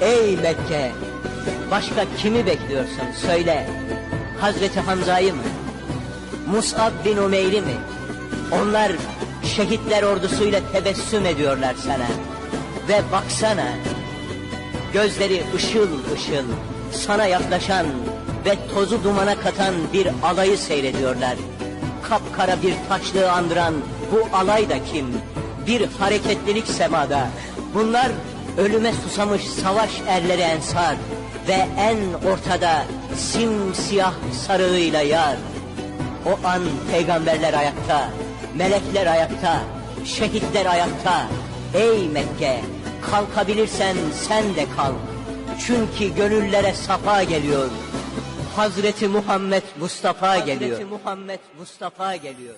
Ey Mekke! Başka kimi bekliyorsun söyle. Hazreti Hamza'yı mı? Mus'ab bin Umeyr'i mi? Onlar şehitler ordusuyla tebessüm ediyorlar sana. Ve baksana, gözleri ışıl ışıl, sana yaklaşan ve tozu dumana katan bir alayı seyrediyorlar. Kapkara bir taşlığı andıran bu alay da kim? Bir hareketlilik semada. Bunlar ölüme susamış savaş erleri ensar ve en ortada simsiyah sarığıyla yar. O an peygamberler ayakta, melekler ayakta, şehitler ayakta. Ey Mekke, kalkabilirsen sen de kalk. Çünkü gönüllere safa geliyor. Hazreti Muhammed Mustafa geliyor. Hazreti Muhammed Mustafa geliyor.